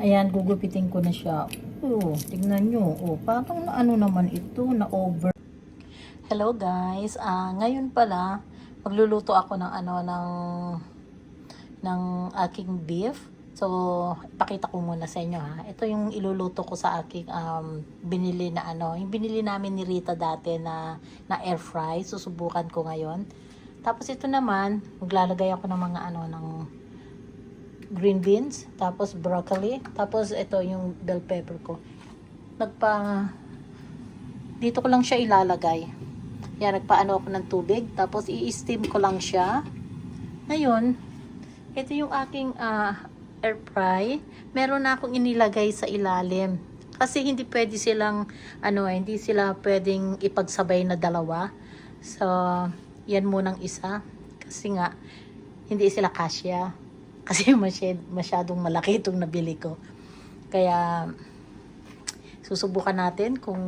Ayan, gugupitin ko na siya. Oh, tignan nyo. Oh, parang ano naman ito, na over. Hello guys. Ah, ngayon pala magluluto ako ng ano ng ng aking beef. So, pakita ko muna sa inyo ha. Ito yung iluluto ko sa aking um, binili na ano, yung binili namin ni Rita dati na na air fry. Susubukan ko ngayon. Tapos ito naman, maglalagay ako ng mga ano ng green beans, tapos broccoli, tapos ito yung bell pepper ko. Nagpa dito ko lang siya ilalagay. Yan, nagpaano ako ng tubig, tapos i-steam ko lang siya. Ngayon, ito yung aking ah, air fry. Meron na akong inilagay sa ilalim. Kasi hindi pwede silang, ano eh, hindi sila pwedeng ipagsabay na dalawa. So, yan munang isa. Kasi nga, hindi sila kasya. Kasi masyad, masyadong malaki itong nabili ko. Kaya, susubukan natin kung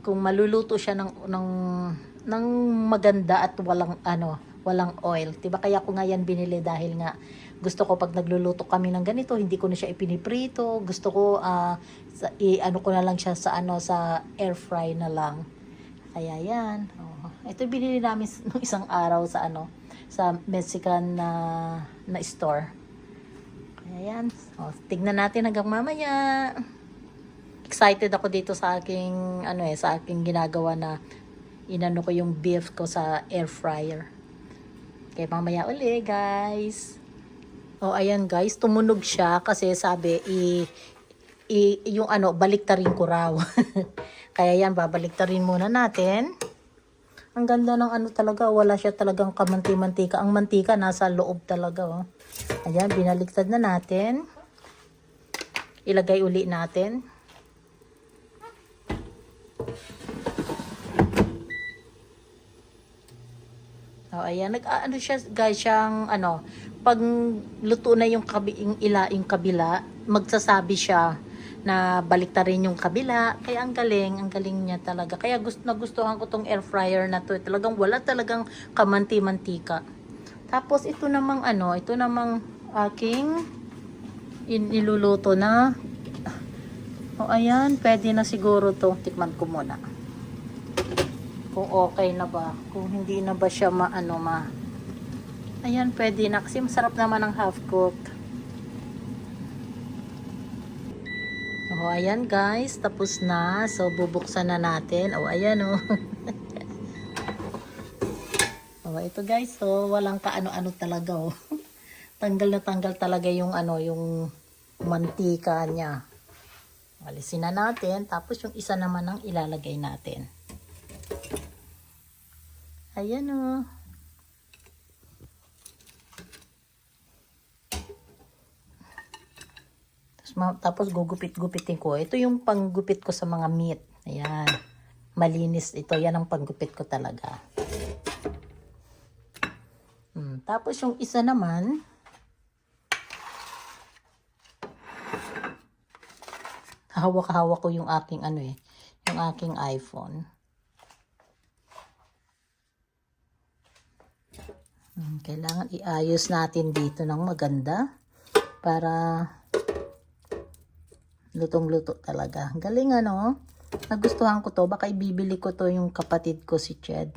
kung maluluto siya ng ng ng maganda at walang ano, walang oil. 'Di ba kaya ko nga yan binili dahil nga gusto ko pag nagluluto kami ng ganito, hindi ko na siya ipiniprito. Gusto ko ah, sa, i, ano ko na lang siya sa ano sa air fry na lang. Kaya yan. Oh. Ito binili namin nung isang araw sa ano sa Mexican na na store. Kaya yan. Oh, tignan natin hanggang mamaya excited ako dito sa aking ano eh sa aking ginagawa na inano ko yung beef ko sa air fryer. Kaya mamaya uli guys. Oh ayan guys, tumunog siya kasi sabi i, i yung ano baliktarin ko raw. Kaya yan babaliktarin muna natin. Ang ganda ng ano talaga, wala siya talagang kamanti-mantika. Ang mantika nasa loob talaga oh. Ayan, binaliktad na natin. Ilagay uli natin. Oh, ayan, nag ano siya guys, siyang ano, pag luto na yung kabi, yung ila, yung kabila, magsasabi siya na baliktarin yung kabila. Kaya ang galing, ang galing niya talaga. Kaya gusto nagustuhan ko tong air fryer na to. Talagang wala talagang kamanti-mantika. Tapos ito namang ano, ito namang aking in, niluluto na. O ayan, pwede na siguro to. Tikman ko muna kung okay na ba, kung hindi na ba siya maano ma. Ayan, pwede na kasi masarap naman ang half cook. Oh, ayan guys, tapos na. So bubuksan na natin. Oh, ayan oh. oh, ito guys, so walang kaano-ano talaga oh. tanggal na tanggal talaga yung ano, yung mantika niya. Alisin na natin, tapos yung isa naman ang ilalagay natin. Ayan o. Tapos, gugupit-gupitin ko. Ito yung panggupit ko sa mga meat. Ayan. Malinis ito. Yan ang panggupit ko talaga. Hmm. Tapos yung isa naman, hawak-hawak ko yung aking ano eh, yung aking iPhone. Hmm, Kailangan iayos natin dito ng maganda para lutong-luto talaga. Galing ano? Nagustuhan ko to. Baka ibibili ko to yung kapatid ko si Ched.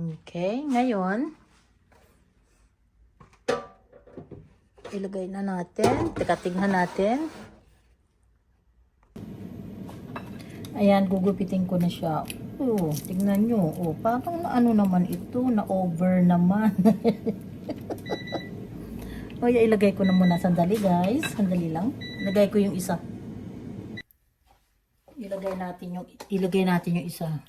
Okay, ngayon ilagay na natin. Teka, natin. Ayan, gugupitin ko na siya. Oh, tignan nyo. Oh, parang na ano naman ito, na over naman. o, ya, ilagay ko na muna. Sandali, guys. Sandali lang. Ilagay ko yung isa. Ilagay natin yung, ilagay natin yung isa.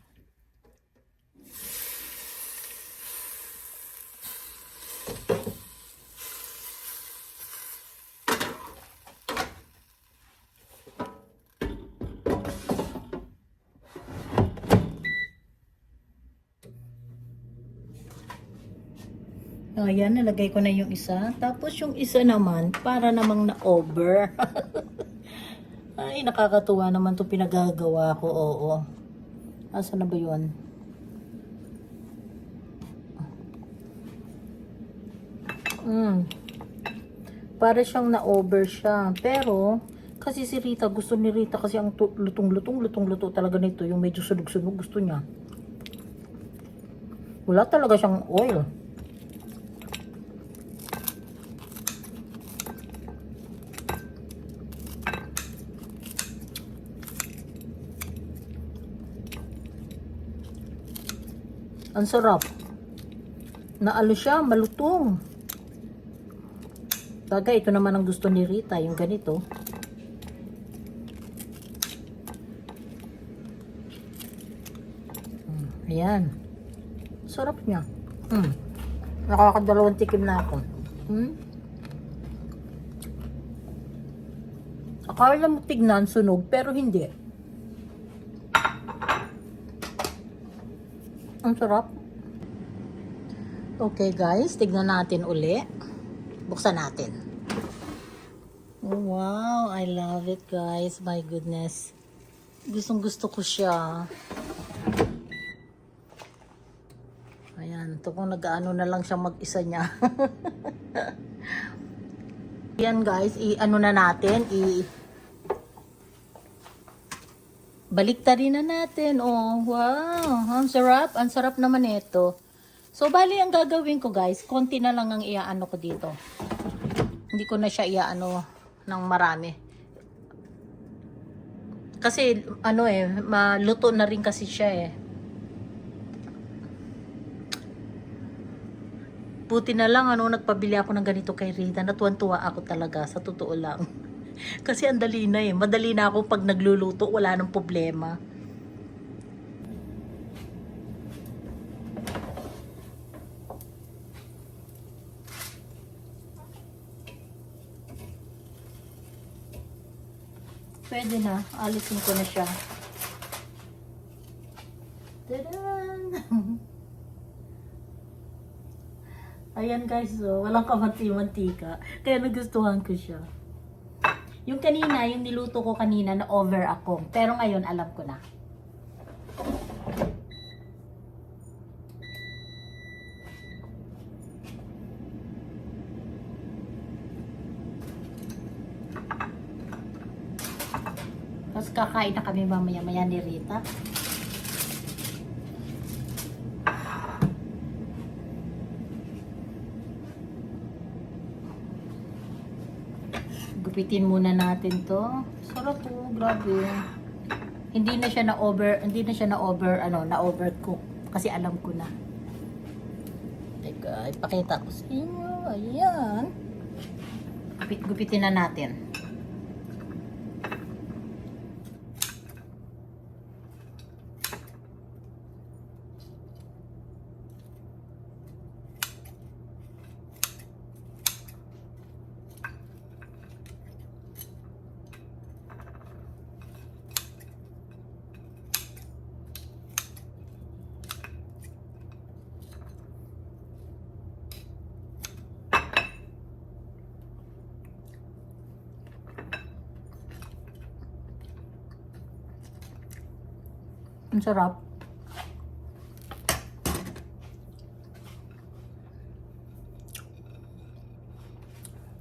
So, ayan, nalagay ko na yung isa. Tapos, yung isa naman, para namang na-over. Ay, nakakatuwa naman to pinagagawa ko, oo. Asa na ba yun? Mm. Para siyang na-over siya. Pero, kasi si Rita, gusto ni Rita kasi ang lutong-lutong, lutong-luto talaga nito. Yung medyo sunog-sunog gusto niya. Wala talaga siyang oil. Ang sarap. Naalo siya, malutong. Bagay, ito naman ang gusto ni Rita, yung ganito. Mm, Ayan. Sarap niya. Mm. Nakakadalawang tikim na ako. Mm. Akala mo tignan sunog, pero hindi. Ang sarap. Okay guys, tignan natin uli. Buksan natin. Oh, wow, I love it guys. My goodness. Gustong gusto ko siya. Ayan, ito kung nag-ano na lang siya mag-isa niya. Yan guys, i-ano na natin, i Baliktarin na natin. Oh, wow. Ang sarap. Ang sarap naman ito. So, bali ang gagawin ko guys, konti na lang ang iaano ko dito. Hindi ko na siya iaano ng marami. Kasi, ano eh, maluto na rin kasi siya eh. Buti na lang, ano, nagpabili ako ng ganito kay Rita. Natuwan-tuwa ako talaga, sa totoo lang. Kasi ang dali na eh. Madali na ako pag nagluluto, wala nang problema. Pwede na. Alisin ko na siya. Tadaan! Ayan guys, so, walang kamanti-mantika. Kaya nagustuhan ko siya. Yung kanina, yung niluto ko kanina na over ako. Pero ngayon, alam ko na. Tapos kakain na kami mamaya-maya ni Rita. Gupitin muna natin to. Sarap po, grabe. Hindi na siya na over, hindi na siya na over, ano, na overcook. Kasi alam ko na. Teka, ipakita ko sa inyo. Ayan. Gupit, gupitin na natin. Sarap.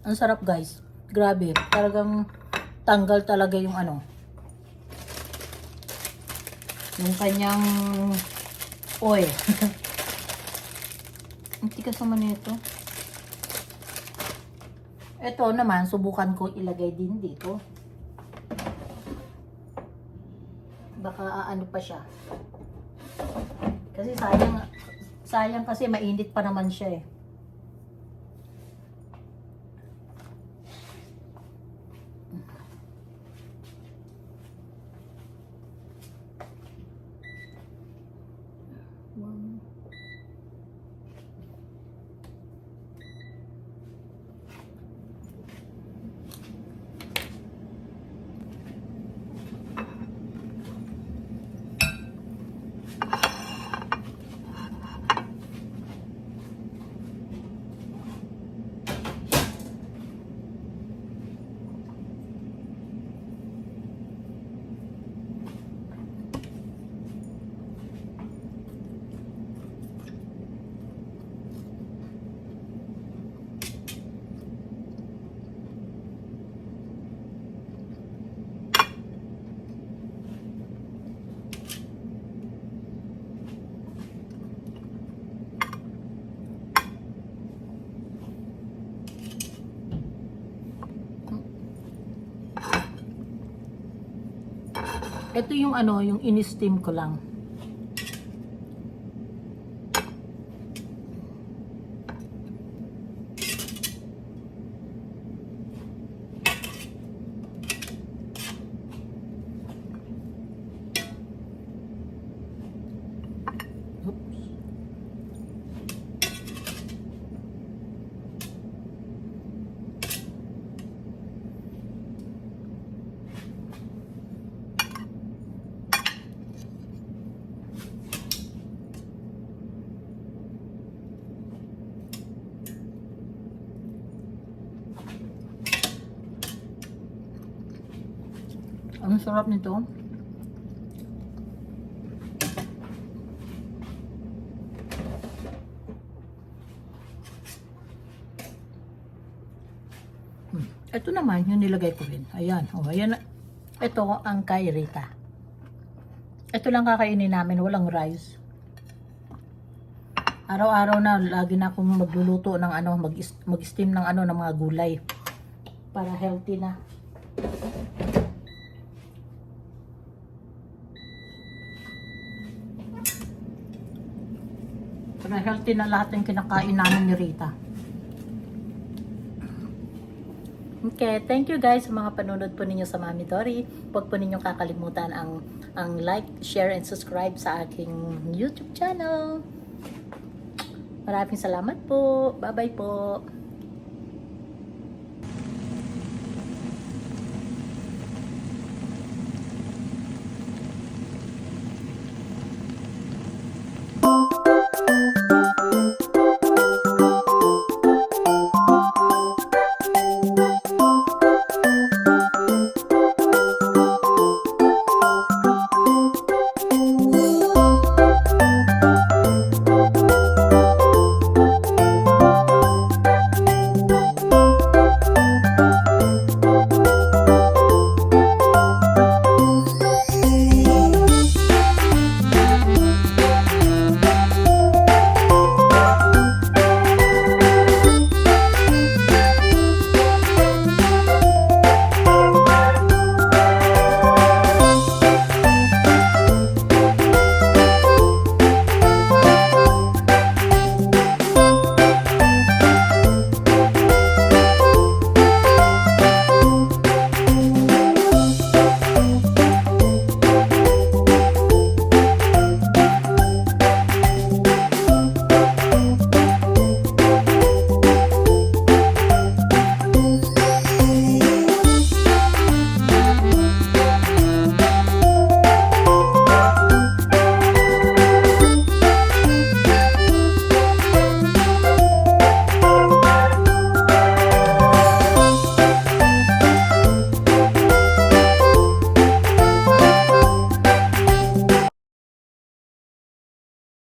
Ang sarap guys. Grabe. Talagang tanggal talaga yung ano. Yung kanyang oil. Ang tigas naman nito. Ito naman, subukan ko ilagay din dito. Baka ano pa siya. Kasi sayang, sayang kasi mainit pa naman siya eh. Ito yung ano, yung in-steam ko lang. Ang sarap nito. Hmm. Ito naman, yung nilagay ko rin. Ayan. Oh, ayan. Ito ang kay Rita. Ito lang kakainin namin, walang rice. Araw-araw na, lagi na akong magluluto ng ano, mag- mag-steam ng ano, ng mga gulay. Para healthy na. Para healthy na lahat ng kinakain namin ni Rita. Okay, thank you guys sa mga panunod po ninyo sa Mami Dory. Huwag po ninyong kakalimutan ang ang like, share, and subscribe sa aking YouTube channel. Maraming salamat po. Bye-bye po.